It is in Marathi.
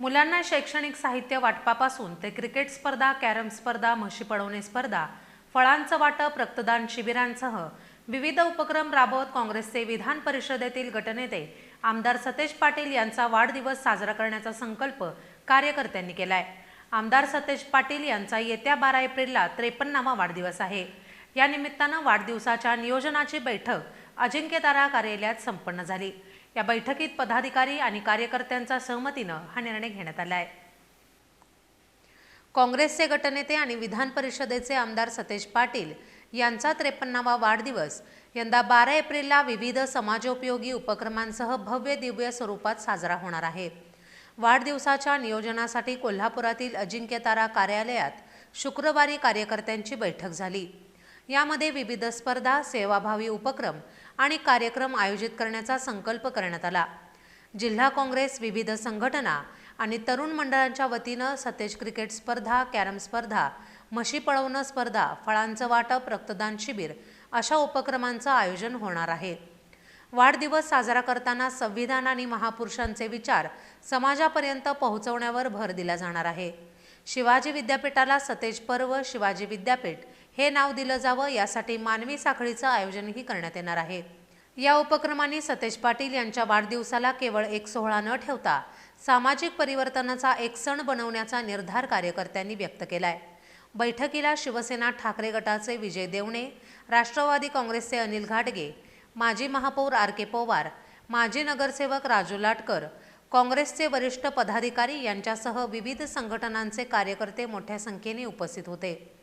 मुलांना शैक्षणिक साहित्य वाटपापासून ते क्रिकेट स्पर्धा कॅरम स्पर्धा म्हशी पळवणे स्पर्धा फळांचं वाटप रक्तदान शिबिरांसह विविध उपक्रम राबवत काँग्रेसचे विधान परिषदेतील गटनेते आमदार सतेज पाटील यांचा वाढदिवस साजरा करण्याचा संकल्प कार्यकर्त्यांनी केलाय. आमदार सतेज पाटील यांचा येत्या बारा एप्रिलला त्रेपन्नावा वाढदिवस आहे. या निमित्तानं वाढदिवसाच्या नियोजनाची बैठक अजिंक्यतारा कार्यालयात संपन्न झाली. या बैठकीत पदाधिकारी आणि कार्यकर्त्यांच्या सहमतीनं हा निर्णय घेण्यात आला आहे. काँग्रेसचे गटनेते आणि विधान परिषदेचे आमदार सतेज पाटील यांचा त्रेपन्नावा वाढदिवस यंदा बारा एप्रिलला विविध समाजोपयोगी उपक्रमांसह भव्य दिव्य स्वरूपात साजरा होणार आहे. वाढदिवसाच्या नियोजनासाठी कोल्हापुरातील अजिंक्यतारा कार्यालयात शुक्रवारी कार्यकर्त्यांची बैठक झाली. यामध्ये विविध स्पर्धा सेवाभावी उपक्रम आणि कार्यक्रम आयोजित करण्याचा संकल्प करण्यात आला. जिल्हा काँग्रेस विविध संघटना आणि तरुण मंडळांच्या वतीनं सतेज क्रिकेट स्पर्धा कॅरम स्पर्धा म्हशी पळवणं स्पर्धा फळांचं वाटप रक्तदान शिबिर अशा उपक्रमांचं आयोजन होणार आहे. वाढदिवस साजरा करताना संविधान आणि महापुरुषांचे विचार समाजापर्यंत पोहोचवण्यावर भर दिला जाणार आहे. शिवाजी विद्यापीठाला सतेज पर्व शिवाजी विद्यापीठ हे नाव दिलं जावं यासाठी मानवी साखळीचं आयोजनही करण्यात येणार आहे. या उपक्रमांनी सतेज पाटील यांच्या वाढदिवसाला केवळ एक सोहळा न ठेवता सामाजिक परिवर्तनाचा एक सण बनवण्याचा निर्धार कार्यकर्त्यांनी व्यक्त केलाय. बैठकीला शिवसेना ठाकरे गटाचे विजय देवणे राष्ट्रवादी काँग्रेसचे अनिल घाटगे माजी महापौर आर के पवार माजी नगरसेवक राजू लाटकर काँग्रेसचे वरिष्ठ पदाधिकारी यांच्यासह विविध संघटनांचे कार्यकर्ते मोठ्या संख्येने उपस्थित होते.